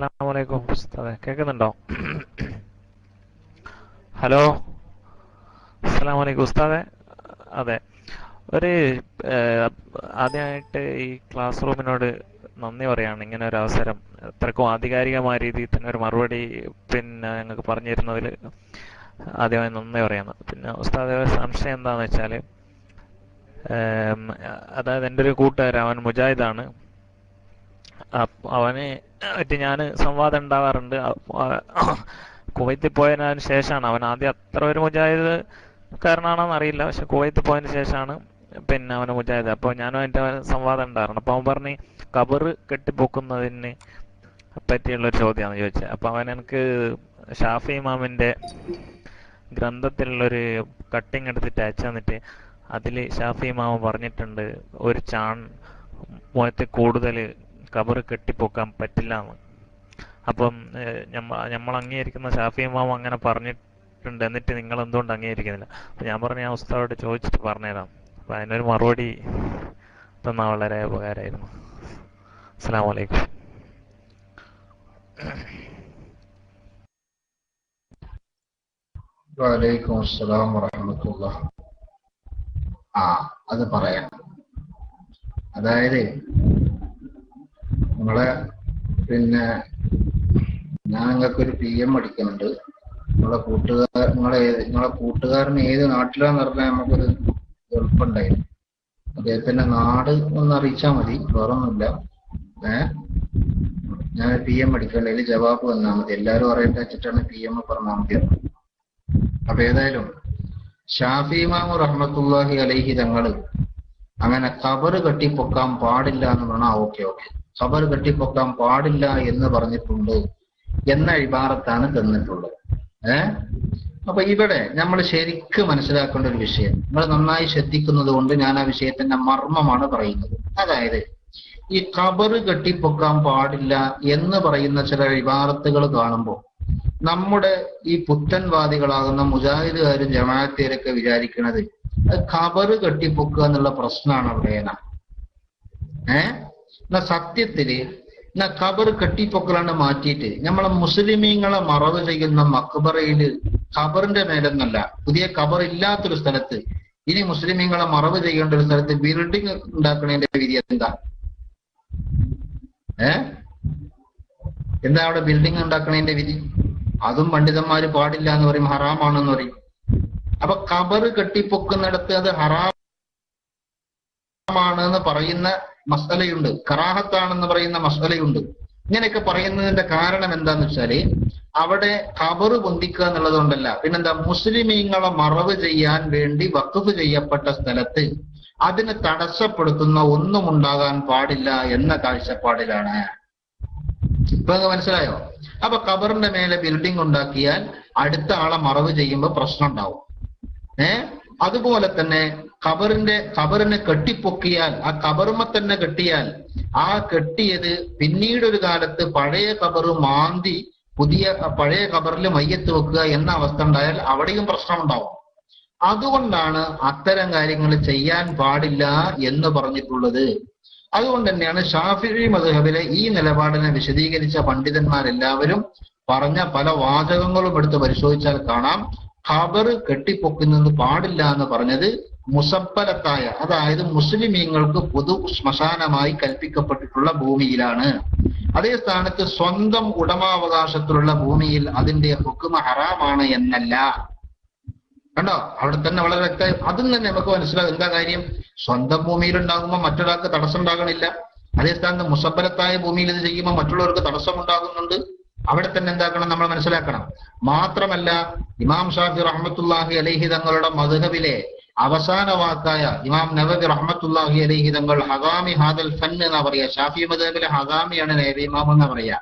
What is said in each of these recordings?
അസ്സലാമലൈക്കും ഉസ്താദെ കേൾക്കുന്നുണ്ടോ? ഹലോ? അസ്സലാമലൈക്കും ഉസ്താദെ. അതെ. ഒരു ആദ്യമായിട്ട് ഈ ക്ലാസ് റൂമിനോട് നന്ദി പറയാണ്. ഇങ്ങനെ ഒരു അവസരം. ഇത്രക്കും ആധികാരികമായ രീതിയിൽ തന്നെ ഒരു മറുപടി പിന്നെ ഞങ്ങൾക്ക് പറഞ്ഞു തരുന്നതിൽ ആദ്യമായി നന്ദി പറയുന്നത് പിന്നെ ഉസ്താദെ സംശയം എന്താണെന്ന് വെച്ചാൽ അതായത് എന്റെ ഒരു കൂട്ടുകാരൻ അവൻ മുജാഹിദാണ്. അവന് ആയിട്ട് ഞാൻ സംവാദം ഉണ്ടാവാറുണ്ട്. കുവൈത്തിൽ പോയതിന് ശേഷമാണ് അവൻ ആദ്യം അത്ര ഒരു മുജാഹിദ് കാരനാണോന്ന് അറിയില്ല. പക്ഷെ കുവൈത്തിൽ പോയതിന് ശേഷമാണ് പിന്നെ അവന് മുജാഹിദ്. അപ്പോൾ ഞാനും അതിന്റെ സംവാദം ഉണ്ടായിരുന്നു അപ്പോൾ അവൻ പറഞ്ഞ് കബർ കെട്ടിപ്പൊക്കുന്നതിന് പറ്റിയുള്ള ഒരു ചോദ്യമാണ് ചോദിച്ചത്. അപ്പോൾ അവൻ എനിക്ക് ഷാഫി ഇമാമിന്റെ ഗ്രന്ഥത്തിലുള്ളൊരു കട്ടിങ് എടുത്തിട്ട് അയച്ചു തന്നിട്ട് അതിൽ ഷാഫി ഇമാമ പറഞ്ഞിട്ടുണ്ട് ഒരു ചാൺ മുഖത്തെ കൂടുതൽ കബറ് കെട്ടിപ്പൊക്കാൻ പറ്റില്ല എന്ന് അപ്പം നമ്മൾ അംഗീകരിക്കുന്ന ഷാഫി ഇമാം അങ്ങനെ പറഞ്ഞിട്ടുണ്ട്. എന്നിട്ട് നിങ്ങൾ എന്തുകൊണ്ട് അംഗീകരിക്കുന്നില്ല? അപ്പം ഞാൻ പറഞ്ഞ ആ ഉസ്താദോട് ചോദിച്ചിട്ട് പറഞ്ഞുതരാം. അപ്പം അതിനൊരു മറുപടി തന്നാൽ വളരെ ഉപകാരമായിരുന്നു. അസ്സാം വലൈക്കും വലൈക്കും അത് പറയാം. അതായത് നിങ്ങളെ പിന്നെ ഞാൻ നിങ്ങൾക്ക് ഒരു പി എം അടിക്കുന്നുണ്ട്. നിങ്ങളെ കൂട്ടുകാർ നിങ്ങളെ നിങ്ങളെ കൂട്ടുകാരൻ ഏത് നാട്ടിലാന്ന് പറഞ്ഞാൽ നമുക്കൊരു എളുപ്പമുണ്ടായിരുന്നു അദ്ദേഹത്തിന്റെ നാട് ഒന്ന് അറിയിച്ചാൽ മതി വേറൊന്നുമില്ല. ഏ? ഞാൻ പി എം അടിക്കണ്ട അതിൽ ജവാബ് വന്നാൽ മതി. എല്ലാരും അറിയേണ്ട വെച്ചിട്ടാണ് പി എം പറഞ്ഞാൽ മതി. അപ്പൊ ഏതായാലും ഷാഫി മാമു റഹ്മത്തുല്ലാഹി അലൈഹി തങ്ങൾ അങ്ങനെ കബറ് കെട്ടിപ്പൊക്കാൻ പാടില്ല എന്ന് പറഞ്ഞാൽ ഓക്കെ ഓക്കെ ഖബറ് കെട്ടിപ്പൊക്കാൻ പാടില്ല എന്ന് പറഞ്ഞിട്ടുണ്ട് എന്ന ഇബാറത്താണ് തന്നിട്ടുള്ളത്. ഏ? അപ്പൊ ഇവിടെ നമ്മൾ ശരിക്ക് മനസ്സിലാക്കേണ്ട ഒരു വിഷയം. നമ്മൾ നന്നായി ശ്രദ്ധിക്കുന്നത് കൊണ്ട് ഞാൻ ആ വിഷയത്തിന്റെ മർമ്മമാണ് പറയുന്നത്. അതായത് ഈ കബർ കെട്ടിപ്പൊക്കാൻ പാടില്ല എന്ന് പറയുന്ന ചില ഇബാറത്തുകൾ കാണുമ്പോൾ നമ്മുടെ ഈ പുത്തൻവാദികളാകുന്ന മുജാഹിദുകാരും ജമാഅത്തേരൊക്കെ വിചാരിക്കുന്നത് ഖബറ് കെട്ടിപ്പൊക്കുക എന്നുള്ള പ്രശ്നമാണ് അവിടെ. ഏ? എന്നാ സത്യത്തിൽ എന്നാ ഖബർ കെട്ടിപ്പൊക്കലാണ് മാറ്റിയിട്ട് നമ്മളെ മുസ്ലിമീങ്ങളെ മറവ് ചെയ്യുന്ന മക്ബറയിൽ ഖബറിന്റെ മേലെന്നല്ല പുതിയ ഖബർ ഇല്ലാത്തൊരു സ്ഥലത്ത് ഇനി മുസ്ലിമീങ്ങളെ മറവ് ചെയ്യേണ്ട ഒരു സ്ഥലത്ത് ബിൽഡിംഗ് ഉണ്ടാക്കുന്നതിന്റെ വിധി എന്താ? ഏ? എന്താ അവിടെ ബിൽഡിംഗ് ഉണ്ടാക്കുന്നതിന്റെ വിധി? അതും പണ്ഡിതന്മാര് പാടില്ല എന്ന് പറയും ഹറാമാണെന്ന് പറയും. അപ്പൊ കബറ് കെട്ടിപ്പൊക്കുന്നിടത്ത് അത് ഹറാമാണ് എന്ന് പറയുന്ന മസലയുണ്ട് കറാഹത്താണെന്ന് പറയുന്ന മസലയുണ്ട് ഇങ്ങനെയൊക്കെ പറയുന്നതിന്റെ കാരണം എന്താന്ന് വെച്ചാൽ അവിടെ കബറ് പൊന്തിക്കുക എന്നുള്ളതുകൊണ്ടല്ല. പിന്നെന്താ? മുസ്ലിമീങ്ങളെ മറവ് ചെയ്യാൻ വേണ്ടി വഖഫ് ചെയ്യപ്പെട്ട സ്ഥലത്ത് അതിന് തടസ്സപ്പെടുത്തുന്ന ഒന്നും ഉണ്ടാകാൻ പാടില്ല എന്ന കാഴ്ചപ്പാടിലാണ്. ഇപ്പൊ മനസ്സിലായോ? അപ്പൊ ഖബറിന്റെ മേലെ ബിൽഡിംഗ് ഉണ്ടാക്കിയാൽ അടുത്ത ആളെ മറവ് ചെയ്യുമ്പോൾ പ്രശ്നം ഉണ്ടാവും. ഏ? അതുപോലെ തന്നെ ഖബറിന്റെ ഖബറിനെ കെട്ടിപ്പൊക്കിയാൽ ആ ഖബറുമ തന്നെ കെട്ടിയാൽ ആ കെട്ടിയത് പിന്നീട് ഒരു കാലത്ത് പഴയ കബറ് മാന്തി പുതിയ പഴയ ഖബറിൽ മയ്യത്ത് വെക്കുക എന്ന അവസ്ഥ ഉണ്ടായാൽ അവിടെയും പ്രശ്നം ഉണ്ടാവും അതുകൊണ്ടാണ് അത്തരം കാര്യങ്ങൾ ചെയ്യാൻ പാടില്ല എന്ന് പറഞ്ഞിട്ടുള്ളത്. അതുകൊണ്ട് തന്നെയാണ് ഷാഫി മധുഹബിലെ ഈ നിലപാടിനെ വിശദീകരിച്ച പണ്ഡിതന്മാരെല്ലാവരും പറഞ്ഞ പല വാചകങ്ങളും എടുത്ത് പരിശോധിച്ചാൽ കാണാം. ഖബർ കെട്ടിപ്പൊക്കുന്നത് പാടില്ല എന്ന് പറഞ്ഞത് മുസബലത്തായ അതായത് മുസ്ലിമീങ്ങൾക്ക് പൊതു ശ്മശാനമായി കൽപ്പിക്കപ്പെട്ടിട്ടുള്ള ഭൂമിയിലാണ്. അതേ സ്ഥാനത്ത് സ്വന്തം ഉടമാവകാശത്തിലുള്ള ഭൂമിയിൽ അതിന്റെ ഹുക്കുമ ഹറാമാണ് എന്നല്ല. കണ്ടോ? അവിടെ തന്നെ വളരെ വ്യക്തമായി അതും തന്നെ നമുക്ക് മനസ്സിലാകും. എന്താ കാര്യം? സ്വന്തം ഭൂമിയിൽ ഉണ്ടാകുമ്പോൾ മറ്റൊരാൾക്ക് തടസ്സം ഉണ്ടാകണില്ല. അതേ സ്ഥാനത്ത് മുസബലത്തായ ഭൂമിയിൽ ഇത് ചെയ്യുമ്പോൾ മറ്റുള്ളവർക്ക് തടസ്സം ഉണ്ടാകുന്നുണ്ട്. അവിടെ തന്നെ എന്താക്കണം? നമ്മൾ മനസ്സിലാക്കണം. മാത്രമല്ല ഇമാം ഷാഫി റഹ്മത്തുല്ലാഹി അലൈഹി തങ്ങളുടെ മധുഹബിലെ അവസാന വാക്കായ ഇമാം നവബി റഹ്മത്തുല്ലാഹി അലൈഹി തങ്ങൾ ഹഗാമി ഹാദൽ ഫൻ എന്നാ പറയാ. ഷാഫി മധുഹബിലെ ഹഗാമിയാണ് നേവി ഇമാം എന്ന് പറയാ.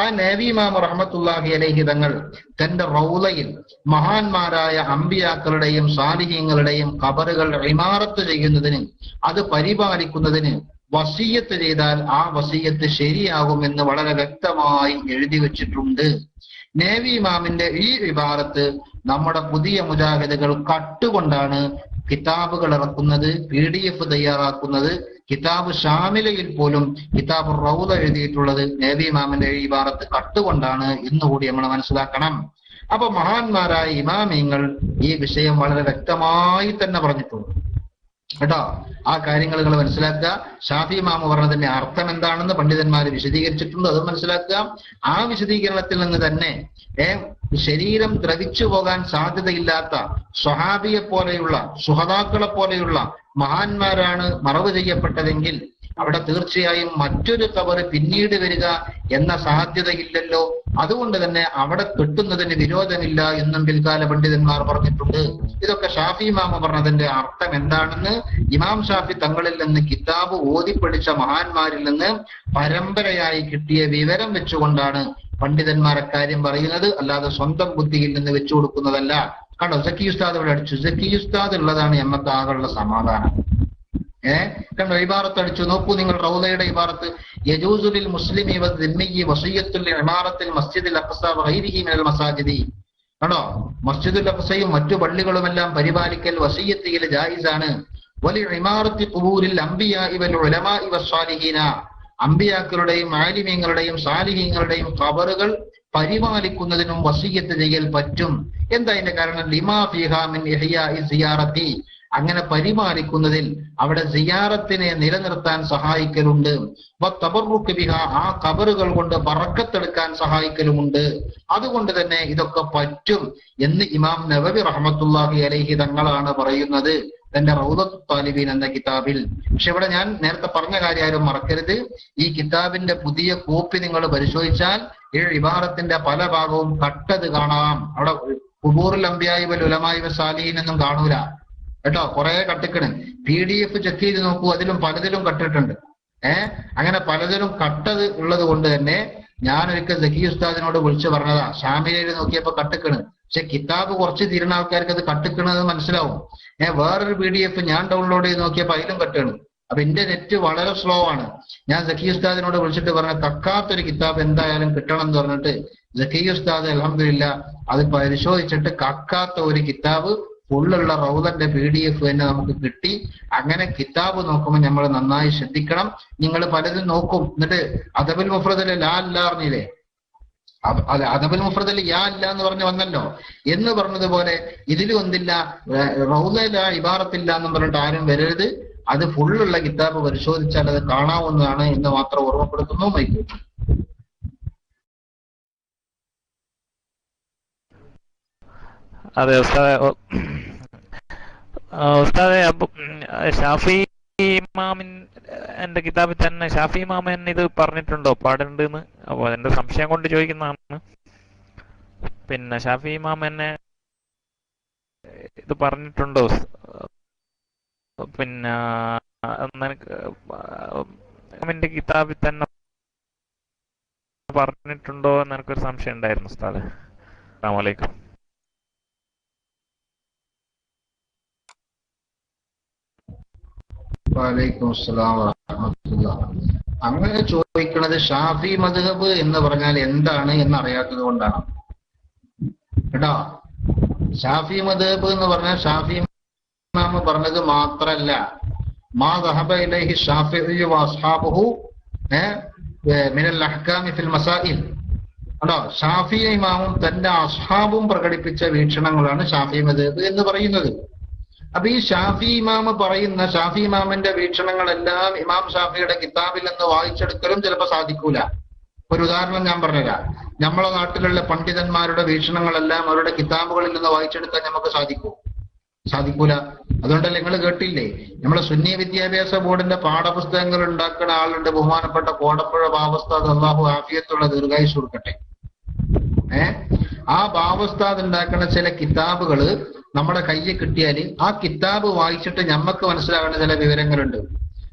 ആ നേവി ഇമാം റഹ്മത്തുല്ലാഹി അലൈഹി തങ്ങൾ തന്റെ റൗലയിൽ മഹാന്മാരായ അമ്പിയാക്കളുടെയും സാലിഹ്യങ്ങളുടെയും കബറുകൾ ഇമാറത്ത് ചെയ്യുന്നതിന് അത് പരിപാലിക്കുന്നതിന് വസീയത്ത് ചെയ്താൽ ആ വസീയത്ത് ശരിയാകുമെന്ന് വളരെ വ്യക്തമായി എഴുതി വെച്ചിട്ടുണ്ട്. നേവി ഇമാമിന്റെ ഈ വിഭാഗത്ത് നമ്മുടെ പുതിയ മുജാഹിദുകൾ കട്ടുകൊണ്ടാണ് കിതാബുകൾ ഇറക്കുന്നത് പി ഡി എഫ് തയ്യാറാക്കുന്നത്. കിതാബ് ഷാമിലയിൽ പോലും കിതാബ് റൗദ എഴുതിയിട്ടുള്ളത് നേവി ഇമാമിന്റെ ഈ ഭാഗത്ത് കട്ടുകൊണ്ടാണ് എന്നുകൂടി നമ്മൾ മനസ്സിലാക്കണം. അപ്പൊ മഹാന്മാരായ ഇമാമിങ്ങൾ ഈ വിഷയം വളരെ വ്യക്തമായി തന്നെ പറഞ്ഞിട്ടുണ്ട്. കേട്ടോ? ആ കാര്യങ്ങൾ നിങ്ങൾ മനസ്സിലാക്കുക. ഷാഫി മാമ പറഞ്ഞതിന്റെ അർത്ഥം എന്താണെന്ന് പണ്ഡിതന്മാർ വിശദീകരിച്ചിട്ടുണ്ട്. അത് മനസ്സിലാക്കുക. ആ വിശദീകരണത്തിൽ നിന്ന് തന്നെ ഏ ശരീരം ദ്രവിച്ചു പോകാൻ സാധ്യതയില്ലാത്ത സ്വഹാബിയെ പോലെയുള്ള സുഹതാക്കളെ പോലെയുള്ള മഹാന്മാരാണ് മറവ് ചെയ്യപ്പെട്ടതെങ്കിൽ അവിടെ തീർച്ചയായും മറ്റൊരു കവർ പിന്നീട് വരിക എന്ന സാധ്യതയില്ലല്ലോ. അതുകൊണ്ട് തന്നെ അവിടെ കിട്ടുന്നതിന് വിരോധമില്ല എന്നും പിൽക്കാല പണ്ഡിതന്മാർ പറഞ്ഞിട്ടുണ്ട്. ഇതൊക്കെ ഷാഫി ഇമാമ പറഞ്ഞതിന്റെ അർത്ഥം എന്താണെന്ന് ഇമാം ഷാഫി തങ്ങളിൽ നിന്ന് കിതാബ് ഓതിപ്പടിച്ച മഹാന്മാരിൽ നിന്ന് പരമ്പരയായി കിട്ടിയ വിവരം വെച്ചുകൊണ്ടാണ് പണ്ഡിതന്മാർ അക്കാര്യം പറയുന്നത്. അല്ലാതെ സ്വന്തം ബുദ്ധിയിൽ നിന്ന് വെച്ചു കൊടുക്കുന്നതല്ല. കണ്ടോ സക്കി ഉസ്താദ് ഇവിടെ അടിച്ചു. സക്കി ഉസ്താദ് ഉള്ളതാണ് എമ്മക്ക് ആകെയുള്ള സമാധാനം. ഏഹ് കണ്ടോ ഇബാറത്ത് അടിച്ചു. നോക്കൂ നിങ്ങൾ റൗദയുടെ ഇബാറത്ത്. യജൂസുലിൽ മുസ്ലിം വസയ്യത്തുൽ ഇമാറത്തിൽ മസ്ജിദുൽ അഖ്സ വഗൈരിഹി മിനൽ മസാജിദി. കണ്ടോ? മസ്ജിദുൽ അഫസയും മറ്റു പള്ളികളുമെല്ലാം പരിപാലിക്കൽ വസീയത്തിൽ ജായിസാണ്. വലി ഇമാറത്തി ഖുബൂരിൽ അംബിയാഇ വൽ ഉലമാഇ സ്വാലിഹീന അമ്പിയാക്കളുടെയും ആലിമീങ്ങളുടെയും സാലിഹീങ്ങളുടെയും കബറുകൾ പരിപാലിക്കുന്നതിനും വസീയത്ത് ചെയ്യൽ പറ്റും. എന്താ അതിന്റെ കാരണം? ലിമാ ഫിഹാമിൻ ഇഹ്യാഇ സിയാറത്തി. അങ്ങനെ പരിപാലിക്കുന്നതിൽ അവിടെ സിയാറത്തിനെ നിലനിർത്താൻ സഹായിക്കലുണ്ട്. തബറുക്ക് ബിഹ ആ കബറുകൾ കൊണ്ട് പറക്കത്തെടുക്കാൻ സഹായിക്കലുമുണ്ട്. അതുകൊണ്ട് തന്നെ ഇതൊക്കെ പറ്റും എന്ന് ഇമാം നവബി റഹമത്തുല്ലാഹി അലൈഹി തങ്ങളാണ് പറയുന്നത്. തന്റെ റൗദത്തു താലിബീൻ എന്ന കിതാബിൽ. പക്ഷെ ഇവിടെ ഞാൻ നേരത്തെ പറഞ്ഞ കാര്യം ആരും മറക്കരുത്. ഈ കിതാബിന്റെ പുതിയ കോപ്പി നിങ്ങൾ പരിശോധിച്ചാൽ ഈ ഇബാറത്തിന്റെ പല ഭാഗവും കട്ടത് കാണാം. അവിടെ കുബൂറിൽ അമ്പിയായി വൽ ഉലമായി വ സാലിഹീൻ എന്നും കാണൂല. കേട്ടോ കുറെ കട്ടിക്കണ്. പി ഡി എഫ് ചെക്ക് ചെയ്ത് നോക്കൂ അതിലും പലതിലും കട്ടിട്ടുണ്ട്. ഏഹ് അങ്ങനെ പലതിലും കട്ടത് ഉള്ളത് കൊണ്ട് തന്നെ ഞാൻ ഒരിക്കൽ സഖി ഉസ്താദിനോട് വിളിച്ചു പറഞ്ഞതാ. ഷാമിലയിൽ നോക്കിയപ്പോ കട്ടിക്കണ്. പക്ഷെ കിതാബ് കുറച്ച് തീരുന്ന ആൾക്കാർക്ക് അത് കട്ടിക്കണത് മനസ്സിലാവും. ഏഹ് വേറൊരു പി ഡി എഫ് ഞാൻ ഡൗൺലോഡ് ചെയ്ത് നോക്കിയപ്പോ അതിലും കട്ടാണ്. അപ്പൊ എന്റെ നെറ്റ് വളരെ സ്ലോ ആണ്. ഞാൻ സഖി ഉസ്താദിനോട് വിളിച്ചിട്ട് പറഞ്ഞ കക്കാത്തൊരു കിതാബ് എന്തായാലും കിട്ടണം എന്ന് പറഞ്ഞിട്ട് സഖി ഉസ്താദ് അലഹമില്ല അത് പരിശോധിച്ചിട്ട് കക്കാത്ത ഒരു കിതാബ് ഫുള്ളുള്ള റൗദന്റെ പി ഡി എഫ് തന്നെ നമുക്ക് കിട്ടി. അങ്ങനെ കിതാബ് നോക്കുമ്പോൾ നമ്മൾ നന്നായി ശ്രദ്ധിക്കണം. നിങ്ങൾ പലതും നോക്കും. എന്നിട്ട് അതബുൽ മുഫ്രദിലെ ലാ അല്ല പറഞ്ഞില്ലേ? അതെ അതബുൽ മുഫ്രദിൽ യാ അല്ല എന്ന് പറഞ്ഞു വന്നല്ലോ. എന്ന് പറഞ്ഞതുപോലെ ഇതിലും ഒന്നില്ല റൗദല ഇബാറത്തില്ല എന്ന് പറഞ്ഞിട്ട് ആരും വരരുത്. അത് ഫുള്ളുള്ള കിതാബ് പരിശോധിച്ചാൽ അത് കാണാവുന്നതാണ് എന്ന് മാത്രം ഓർമ്മപ്പെടുത്തുന്നു. മൈക്കൂ അതെ ഉസ്താദെ ആ, ഉസ്താദെ ഷാഫി ഇമാമിൻ എന്റെ കിതാബിൽ തന്നെ ഷാഫി ഇമാമൻ ഇത് പറഞ്ഞിട്ടുണ്ടോ? പാടുണ്ട് എന്ന് അപ്പൊ എന്റെ സംശയം കൊണ്ട് ചോദിക്കുന്നതാണ്. പിന്നെ ഷാഫി ഇമാമനെ ഇത് പറഞ്ഞിട്ടുണ്ടോ? പിന്നെ കിതാബിൽ തന്നെ പറഞ്ഞിട്ടുണ്ടോ? എന്ന് എനിക്കൊരു സംശയം ഉണ്ടായിരുന്നു ഉസ്താദെ. അസ്സാം വലൈക്കും വലൈക്കും അസ്സലാം. അങ്ങനെ ചോദിക്കുന്നത് ഷാഫി മദ്ഹബ് എന്ന് പറഞ്ഞാൽ എന്താണ് എന്ന് അറിയാത്തത് കൊണ്ടാണ്. കേട്ടോ? ഷാഫി മദ്ഹബ് എന്ന് പറഞ്ഞാൽ ഷാഫി ഇമാമ് പറഞ്ഞത് മാത്രല്ല. മാ ഇലൈഹി മിനൽ അഹ്കാമി ഫിൽ ഷാഫി ഇമാമും തന്റെ അസ്ഹാബും പ്രകടിപ്പിച്ച വീക്ഷണങ്ങളാണ് ഷാഫി മദ്ഹബ് എന്ന് പറയുന്നത്. അപ്പൊ ഈ ഷാഫി ഇമാമ് പറയുന്ന ഷാഫി ഇമാമിന്റെ വീക്ഷണങ്ങളെല്ലാം ഇമാം ഷാഫിയുടെ കിതാബിൽ നിന്ന് വായിച്ചെടുക്കലും ചിലപ്പോൾ സാധിക്കൂല. ഒരു ഉദാഹരണം ഞാൻ പറഞ്ഞുതരാം. നമ്മളെ നാട്ടിലുള്ള പണ്ഡിതന്മാരുടെ വീക്ഷണങ്ങളെല്ലാം അവരുടെ കിതാബുകളിൽ നിന്ന് വായിച്ചെടുക്കാൻ നമുക്ക് സാധിക്കൂ. സാധിക്കൂല? അതുകൊണ്ടല്ല നിങ്ങൾ കേട്ടില്ലേ? നമ്മളെ സുന്നി വിദ്യാഭ്യാസ ബോർഡിന്റെ പാഠപുസ്തകങ്ങൾ ഉണ്ടാക്കുന്ന ആളുണ്ട്. ബഹുമാനപ്പെട്ട കോടപ്പുഴ ഭാവസ്ഥ അള്ളാഹു ആഫിയത്തുള്ള ദീർഘായുസ് കൊടുക്കട്ടെ. ഏ? ആ ഭാവസ്ഥാദ് ഉണ്ടാക്കുന്ന ചില കിതാബുകൾ നമ്മുടെ കയ്യിൽ കിട്ടിയാൽ ആ കിതാബ് വായിച്ചിട്ട് ഞമ്മക്ക് മനസ്സിലാകുന്ന ചില വിവരങ്ങളുണ്ട്.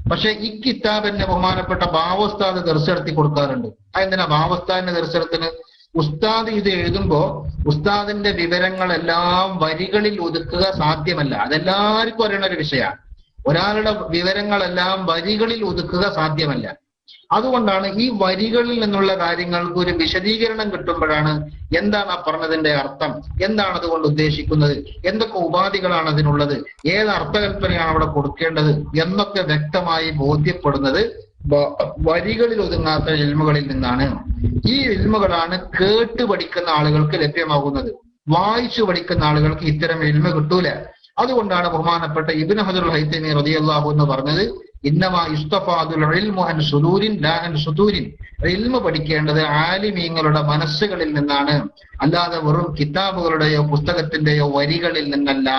പക്ഷെ ഈ കിതാബിന്റെ ബഹുമാനപ്പെട്ട ഭാവസ്ഥാദ് ദർശനത്തി കൊടുക്കാറുണ്ട്. അതെന്തിനാ ഭാവസ്ഥാദിന്റെ ദർശനത്തിന്? ഉസ്താദ് ഇത് എഴുതുമ്പോ ഉസ്താദിന്റെ വിവരങ്ങളെല്ലാം വരികളിൽ ഒതുക്കുക സാധ്യമല്ല. അതെല്ലാവർക്കും അറിയണ ഒരു വിഷയമാണ്. ഒരാളുടെ വിവരങ്ങളെല്ലാം വരികളിൽ ഒതുക്കുക സാധ്യമല്ല. അതുകൊണ്ടാണ് ഈ വരികളിൽ നിന്നുള്ള കാര്യങ്ങൾക്ക് ഒരു വിശദീകരണം കിട്ടുമ്പോഴാണ് എന്താണ് ആ പറഞ്ഞതിന്റെ അർത്ഥം? എന്താണ് അതുകൊണ്ട് ഉദ്ദേശിക്കുന്നത്? എന്തൊക്കെ ഉപാധികളാണ് അതിനുള്ളത്? ഏത് അർത്ഥകൽപ്പനയാണ് അവിടെ കൊടുക്കേണ്ടത്? എന്നൊക്കെ വ്യക്തമായി ബോധ്യപ്പെടുന്നത് വരികളിൽ ഒതുങ്ങാത്ത ഇൽമുകളിൽ നിന്നാണ്. ഈ ഇൽമുകളാണ് കേട്ട് പഠിക്കുന്ന ആളുകൾക്ക് ലഭ്യമാകുന്നത്. വായിച്ചു പഠിക്കുന്ന ആളുകൾക്ക് ഇത്തരം ഇൽമ കിട്ടൂല. അതുകൊണ്ടാണ് ബഹുമാനപ്പെട്ട ഇബിൻ ഹജറുൽ ഹൈത്തനി റളിയല്ലാഹു എന്ന് പറഞ്ഞത് പഠിക്കേണ്ടത് ആലിമീങ്ങളുടെ മനസ്സുകളിൽ നിന്നാണ്. അല്ലാതെ വെറും കിതാബുകളുടെയോ പുസ്തകത്തിന്റെയോ വരികളിൽ നിന്നല്ല.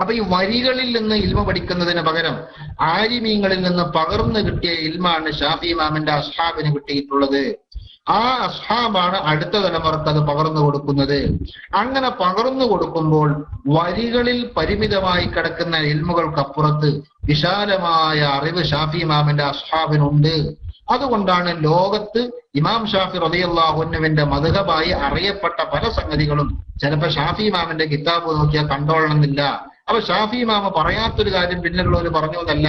അപ്പൊ ഈ വരികളിൽ നിന്ന് ഇൽമ പഠിക്കുന്നതിന് പകരം ആലിമീങ്ങളിൽ നിന്ന് പകർന്നു കിട്ടിയ ഇൽമാണ് ഷാഫി ഇമാമിന്റെ അസ്ഹാബിന് കിട്ടിയിട്ടുള്ളത്. ആ അസ്ഹാബാണ് അടുത്ത തലമുറയ്ക്ക് അത് പകർന്നു കൊടുക്കുന്നത്. അങ്ങനെ പകർന്നു കൊടുക്കുമ്പോൾ വരികളിൽ പരിമിതമായി കിടക്കുന്ന ഇൽമുകൾക്കപ്പുറത്ത് വിശാലമായ അറിവ് ഷാഫി ഇമാമിന്റെ അസ്ഹാബിനുണ്ട്. അതുകൊണ്ടാണ് ലോകത്ത് ഇമാം ഷാഫി റളിയല്ലാഹുവിന്റെ മധുഹബായി അറിയപ്പെട്ട പല സംഗതികളും ചിലപ്പോ ഷാഫി ഇമാമിന്റെ കിതാബ് നോക്കിയാൽ കണ്ടോളണമെന്നില്ല. അപ്പൊ ഷാഫി ഇമാമ പറയാത്തൊരു കാര്യം പിന്നിലുള്ളവർ പറഞ്ഞു എന്നല്ല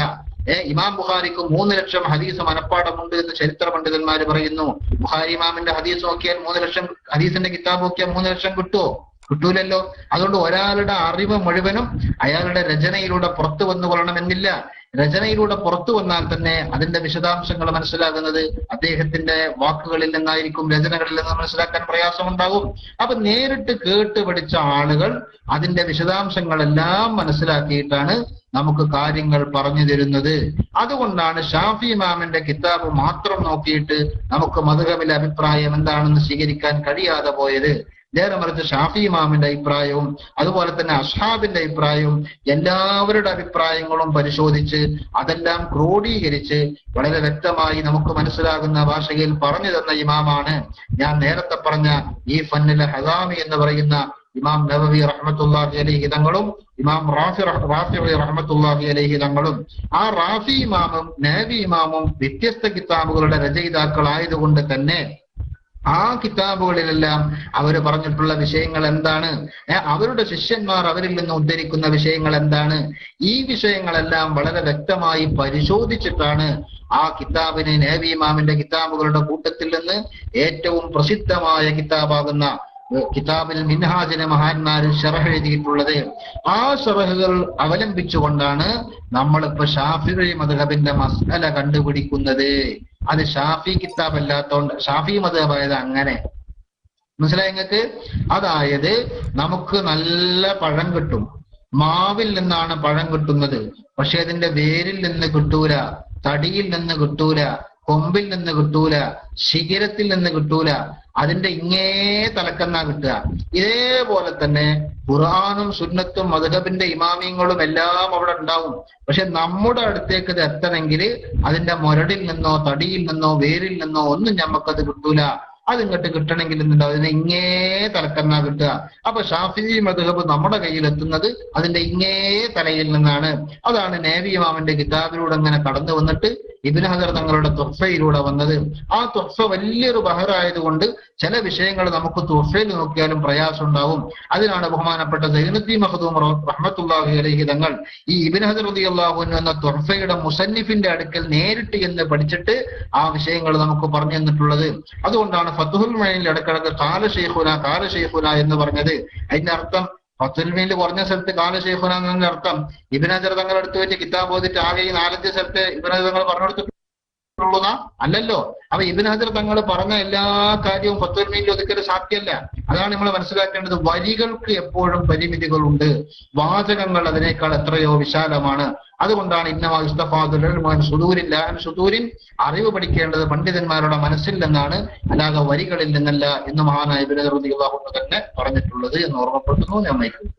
ഇമാം ബുഖാരിക്ക് മൂന്ന് ലക്ഷം ഹദീസ് മനപ്പാടമുണ്ട് എന്ന് ചരിത്ര പണ്ഡിതന്മാർ പറയുന്നു. ബുഖാരി ഇമാമിന്റെ ഹദീസ് നോക്കിയാൽ മൂന്ന് ലക്ഷം ഹദീസിന്റെ കിതാബ് നോക്കിയാൽ മൂന്ന് ലക്ഷം കിട്ടുമോ കിട്ടൂലല്ലോ. അതുകൊണ്ട് ഒരാളുടെ അറിവ് മുഴുവനും അയാളുടെ രചനയിലൂടെ പുറത്തു വന്നു കൊള്ളണമെന്നില്ല രചനയിലൂടെ പുറത്തു വന്നാൽ തന്നെ അതിന്റെ വിശദാംശങ്ങൾ മനസ്സിലാകുന്നത് അദ്ദേഹത്തിന്റെ വാക്കുകളിൽ നിന്നായിരിക്കും രചനകളിൽ നിന്ന് മനസ്സിലാക്കാൻ പ്രയാസമുണ്ടാകും. അപ്പൊ നേരിട്ട് കേട്ട് പഠിച്ച ആളുകൾ അതിന്റെ വിശദാംശങ്ങളെല്ലാം മനസ്സിലാക്കിയിട്ടാണ് നമുക്ക് കാര്യങ്ങൾ പറഞ്ഞു തരുന്നത്. അതുകൊണ്ടാണ് ഷാഫി മാമിന്റെ കിതാബ് മാത്രം നോക്കിയിട്ട് നമുക്ക് മധുഗമിലെ അഭിപ്രായം എന്താണെന്ന് സ്വീകരിക്കാൻ കഴിയാതെ പോയത്. നേരെ മറിച്ച് ഷാഫി ഇമാമിന്റെ അഭിപ്രായവും അതുപോലെ തന്നെ അഷാബിന്റെ അഭിപ്രായവും എല്ലാവരുടെ അഭിപ്രായങ്ങളും പരിശോധിച്ച് അതെല്ലാം ക്രോഡീകരിച്ച് വളരെ വ്യക്തമായി നമുക്ക് മനസ്സിലാകുന്ന ഭാഷയിൽ പറഞ്ഞു തന്ന ഇമാമാണ്. ഞാൻ നേരത്തെ പറഞ്ഞ ഈ ഫന്നിലെ ഹസാമി എന്ന് പറയുന്ന ഇമാം നബവി റഹ്മത്തുല്ലാഹി അലൈഹി തങ്ങളും ഇമാം റാഫി റാഫി റഹ്മത്തുല്ലാഹി അലൈഹി തങ്ങളും ആ റാഫി ഇമാമും നബി ഇമാമും വ്യത്യസ്ത കിതാബുകളുടെ രചയിതാക്കളായതുകൊണ്ട് തന്നെ ആ കിതാബുകളിലെല്ലാം അവർ പറഞ്ഞിട്ടുള്ള വിഷയങ്ങൾ എന്താണ്? അവരുടെ ശിഷ്യന്മാർ അവരിൽ നിന്ന് ഉദ്ധരിക്കുന്ന വിഷയങ്ങൾ എന്താണ്? ഈ വിഷയങ്ങളെല്ലാം വളരെ വ്യക്തമായി പരിശോധിച്ചിട്ടാണ് ആ കിതാബിനെ നേവി ഇമാമിന്റെ കിതാബുകളുടെ കൂട്ടത്തിൽ നിന്ന് ഏറ്റവും പ്രസിദ്ധമായ കിതാബാകുന്ന കിതാബിൽ മിൻഹാജിനെ മഹാന്മാര് ഷറഹ് എഴുതിയിട്ടുള്ളത് ആ ഷറഹുകൾ അവലംബിച്ചുകൊണ്ടാണ് നമ്മളിപ്പോ ഷാഫി മധുഹബിന്റെ മസല കണ്ടുപിടിക്കുന്നത്. അത് ഷാഫി കിതാബ് അല്ലാത്തോണ്ട് ഷാഫി മതമായത് അങ്ങനെ. മനസ്സിലായി നിങ്ങൾക്ക് അതായത് നമുക്ക് നല്ല പഴം കിട്ടും. മാവിൽ നിന്നാണ് പഴം കിട്ടുന്നത്. പക്ഷെ അതിന്റെ വേരിൽ നിന്ന് കിട്ടൂല തടിയിൽ നിന്ന് കിട്ടൂല കൊമ്പിൽ നിന്ന് കിട്ടൂല ശിഖിരത്തിൽ നിന്ന് കിട്ടൂല അതിന്റെ ഇങ്ങേ തലക്കെന്നാ കിട്ടുക. ഇതേപോലെ തന്നെ ഖുർആാനും സുന്നത്തും മധുഹബിന്റെ ഇമാമിയങ്ങളും എല്ലാം അവിടെ ഉണ്ടാവും. പക്ഷെ നമ്മുടെ അടുത്തേക്ക് ഇത് എത്തണമെങ്കിൽ അതിന്റെ മുരടിൽ നിന്നോ തടിയിൽ നിന്നോ വേരിൽ നിന്നോ ഒന്നും ഞമ്മക്കത് കിട്ടൂല. അതിങ്ങോട്ട് കിട്ടണമെങ്കിൽ എന്നുണ്ടോ അതിന് ഇങ്ങേ തലക്കെന്നാ കിട്ടുക. അപ്പൊ ഷാഫി മധുഹബ് നമ്മുടെ കയ്യിൽ എത്തുന്നത് അതിന്റെ ഇങ്ങേ തലയിൽ നിന്നാണ്. അതാണ് നേവി ഇമാമിന്റെ കിതാബിലൂടെ അങ്ങനെ കടന്നു വന്നിട്ട് ഇബിൻ ഹസർ തങ്ങളുടെ തൊഫയിലൂടെ വന്നത്. ആ തൊഫ വലിയൊരു ബഹറായതുകൊണ്ട് ചില വിഷയങ്ങൾ നമുക്ക് തൊഫയിൽ നോക്കിയാലും പ്രയാസം ഉണ്ടാവും അതിനാണ് ബഹുമാനപ്പെട്ട സൈനുദ്ദീൻ മഹദൂം റഹ്മത്തുല്ലാഹി അലൈഹി തങ്ങൾ ഈ ഇബിൻ ഹസർ റതി അള്ളാഹു എന്ന തൊഫയുടെ മുസന്നിഫിന്റെ അടുക്കൽ നേരിട്ട് എന്ന് പഠിച്ചിട്ട് ആ വിഷയങ്ങൾ നമുക്ക് പറഞ്ഞു തന്നിട്ടുള്ളത്. അതുകൊണ്ടാണ് ഫത്തുഹുൽ മഴയിൽ ഇടക്കിടക്ക് കാല ഷെയ്ഖുന കാല ഷെയ്ഖുന എന്ന് പറഞ്ഞത്. അതിന്റെ അർത്ഥം ഫത്തുൽ മീനിൽ കുറഞ്ഞ സ്ഥലത്ത് കാല അർത്ഥം. ഇബിനജർ തങ്ങൾ എടുത്തു വെച്ച് കിതാബ് ഓതിട്ട് ആകെ ഈ നാലഞ്ച് സ്ഥലത്ത് ഇബിനജർ തങ്ങൾ പറഞ്ഞെടുത്തിട്ടുള്ളൂന്നാ അല്ലല്ലോ. അപ്പൊ ഇബിനജർ തങ്ങൾ പറഞ്ഞ എല്ലാ കാര്യവും ഫത്തുൽ മീനിൽ ഒതുക്കൽ സാധ്യമല്ല. അതാണ് നമ്മൾ മനസ്സിലാക്കേണ്ടത്. വരികൾക്ക് എപ്പോഴും പരിമിതികളുണ്ട്. വാചകങ്ങൾ അതിനേക്കാൾ എത്രയോ വിശാലമാണ്. അതുകൊണ്ടാണ് ഇന്നമാ ഇസ്തഫാദുൽ സുദൂരിൻ അറിവ് പഠിക്കേണ്ടത് പണ്ഡിതന്മാരുടെ മനസ്സിൽ നിന്നാണ് അല്ലാതെ വരികളിൽ നിന്നല്ല എന്ന് മഹാനായ അൻഹു തന്നെ പറഞ്ഞിട്ടുള്ളത് എന്ന് ഓർമ്മപ്പെടുത്തുന്നു. ഞാൻ നയിക്കുന്നു